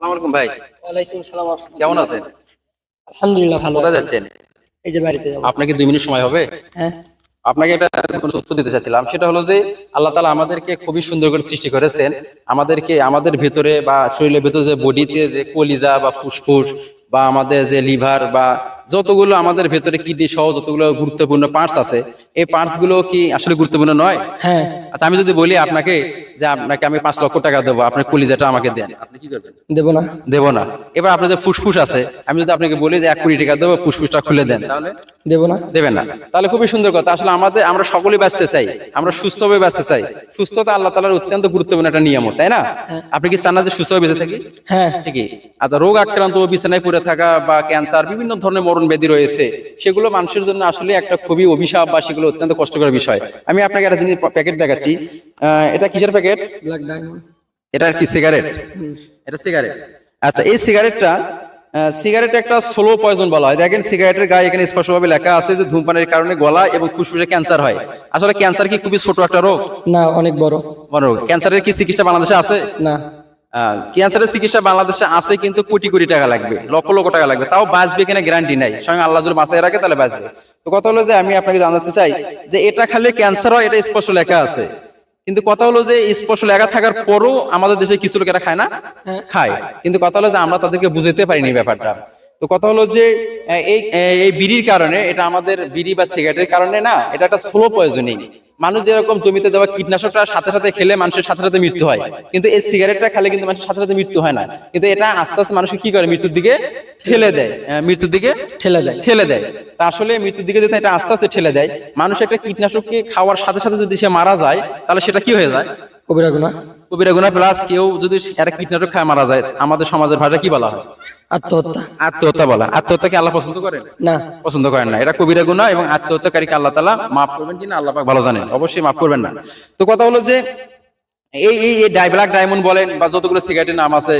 আসসালামু আলাইকুম ভাই। ওয়ালাইকুম সালাম কেমন আছেন? আলহামদুলিল্লাহ ভালো কোথায় যাচ্ছেন? এই যে বাড়িতে যাব। আপনাকে দুই মিনিট সময় হবে? হ্যাঁ। আপনাকে একটা কোনো তথ্য দিতে চাচ্ছিলাম। সেটা হলো যে আল্লাহ তালা আমাদেরকে খুবই সুন্দর করে সৃষ্টি করেছেন। আমাদেরকে আমাদের ভেতরে বা শরীরের ভেতরে যে বডিতে যে কলিজা বা ফুসফুস বা আমাদের যে লিভার বা যতগুলো আমাদের ভেতরে কিডনি সহ যতগুলো গুরুত্বপূর্ণ পার্টস আছে এই পার্টসগুলো কি আসলে গুরুত্বপূর্ণ নয়? হ্যাঁ। আচ্ছা আমি যদি বলি আপনাকে যে আপনাকে আমি পাঁচ লক্ষ টাকা দেবো আপনার কলিজাটা আমাকে দেন। দেবো না। দেবো না। এবার আপনার যে ফুসফুস আছে। আমি যদি আপনাকে বলি যে এক কোটি টাকা দেবো ফুসফুসটা খুলে দেন। তাহলে? দেবো না। দেবেন না। তাহলে খুবই সুন্দর কথা। আসলে আমাদের আমরা সকলেই বাঁচতে চাই। আমরা সুস্থভাবে বাঁচতে চাই। সুস্থতা আল্লাহ তালার অত্যন্ত গুরুত্বপূর্ণ একটা নিয়ম তাই না? আপনি কি চান না যে সুস্থভাবে বেঁচে থাকি? হ্যাঁ। ঠিকই। আচ্ছা রোগ আক্রান্ত বিছানায় পড়ে থাকা বা ক্যান্সার বিভিন্ন ধরনের মরণ ব্যাধি রয়েছে সেগুলো মানুষের জন্য আসলে একটা খুবই অভিশাপ বা সেগুলো অত্যন্ত কষ্টকর বিষয়। আমি আপনাকে একটা জিনিস প্যাকেট দেখাচ্ছি। এটা কিসের প্যাকেট? ব্ল্যাক ডায়মন্ড এটা কি সিগারেট এটা সিগারেট আচ্ছা এই সিগারেটটা সিগারেট একটা স্লো পয়জন বলা হয়। দেখেন সিগারেটের গায়ে এখানে স্পষ্টভাবে লেখা আছে যে ধূমপানের কারণে গলা এবং ফুসফুসে ক্যান্সার হয়। আসলে ক্যান্সার কি খুবই ছোট একটা রোগ? না অনেক বড়। বড় রোগ। ক্যান্সারের কি চিকিৎসা বাংলাদেশে আছে? না। ক্যান্সারের চিকিৎসা বাংলাদেশে আছে কিন্তু কোটি কোটি টাকা লাগবে লক্ষ লক্ষ টাকা লাগবে। তাও বাঁচবে কিনা গ্যারান্টি নাই। স্বয়ং আল্লাহ যদি বাঁচাই রাখে তাহলে বাঁচবে। তো কথা হলো যে আমি আপনাকে জানাতে চাই যে এটা খালি ক্যান্সার হয় এটা স্পষ্ট লেখা আছে। কিন্তু কথা হলো যে স্পর্শ লেখা থাকার পরও আমাদের দেশে কিছু লোক এটা খায় না? খায়। কিন্তু কথা হলো যে আমরা তাদেরকে বুঝতে পারিনি ব্যাপারটা। তো কথা হলো যে এই এই বিড়ির কারণে এটা আমাদের বিড়ি বা সিগারেটের কারণে না এটা একটা স্লো পয়জনিং মানুষ যেরকম জমিতে দেওয়া কীটনাশকটা সাথে সাথে খেলে মানুষের সাথে সাথে মৃত্যু হয়। কিন্তু এই সিগারেটটা খেলে কিন্তু মানুষের সাথে সাথে মৃত্যু হয় না। কিন্তু এটা আস্তে আস্তে মানুষকে কি করে? মৃত্যুর দিকে ঠেলে দেয়। মৃত্যুর দিকে ঠেলে দেয়। ঠেলে দেয়। তা আসলে মৃত্যুর দিকে যদি এটা আস্তে আস্তে ঠেলে দেয় মানুষ একটা কীটনাশককে খাওয়ার সাথে সাথে যদি সে মারা যায় তাহলে সেটা কি হয়ে যায়? কবিরা গুণা কবিরা গুণা প্লাস কেউ যদি একটা কীটনাশক খায় মারা যায় আমাদের সমাজের ভাষা কি বলা হয়? আত্মহত্যা। আত্মহত্যা বলা। আত্মহত্যাকে আল্লাহ পছন্দ করেন? না। পছন্দ করেন না। এটা কবিরা গুনাহ এবং আত্মহত্যাকারীকে আল্লাহ তালা মাফ করবেন কিনা আল্লাহ পাক ভালো জানেন। অবশ্যই মাফ করবেন না। তো কথা হলো যে এই এই ডাই ব্ল্যাক ডায়মন্ড বলেন বা যতগুলো সিগারেটের নাম আছে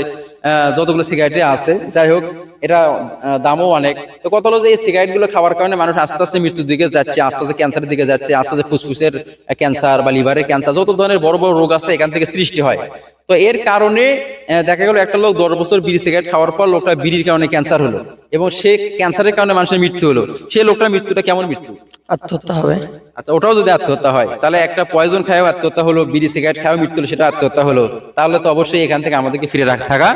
যতগুলো সিগারেটে আছে, যাই হোক, এটা দামও অনেক। তো কত হলো যে এই সিগারেটগুলো খাওয়ার কারণে মানুষ আস্তে আস্তে মৃত্যুর দিকে যাচ্ছে, আস্তে আস্তে ক্যান্সারের দিকে যাচ্ছে, আস্তে আস্তে ফুসফুসের ক্যান্সার বা লিভারের ক্যান্সার যত ধরনের বড় বড় রোগ আছে এখান থেকে সৃষ্টি হয়। তো এর কারণে দেখা গেল একটা লোক দশ বছর বিড়ি সিগারেট খাওয়ার পর লোকটা বিড়ির কারণে ক্যান্সার হলো এবং সে ক্যান্সারের কারণে মানুষের মৃত্যু হলো। সেই লোকটার মৃত্যুটা কেমন মৃত্যু? আত্মহত্যা হবে। আচ্ছা ওটাও যদি আত্মহত্যা হয় তাহলে একটা পয়জন খায়ও আত্মহত্যা হলো বিড়ি সিগারেট খায়ও মৃত্যু সেটা আত্মহত্যা হলো। তাহলে তো অবশ্যই এখান থেকে আমাদেরকে ফিরে রাখ থাকা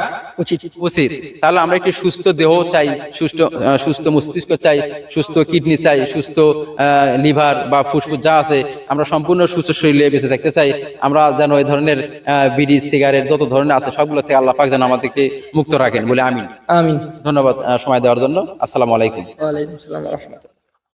উচিত। উচিত। তাহলে আমরা একটি সুস্থ দেহ চাই সুস্থ সুস্থ মস্তিষ্ক চাই সুস্থ কিডনি চাই সুস্থ লিভার বা ফুসফুস যা আছে আমরা সম্পূর্ণ সুস্থ শরীরে বেঁচে থাকতে চাই। আমরা যেন এই ধরনের বিড়ি সিগারেট যত ধরনের আছে সবগুলো থেকে আল্লাহ পাক যেন আমাদেরকে মুক্ত রাখেন বলে আমিন। আমিন। ধন্যবাদ সময় দেওয়ার জন্য। আসসালামু আলাইকুম। ওয়ালাইকুম সালাম রহমতুল্লাহ।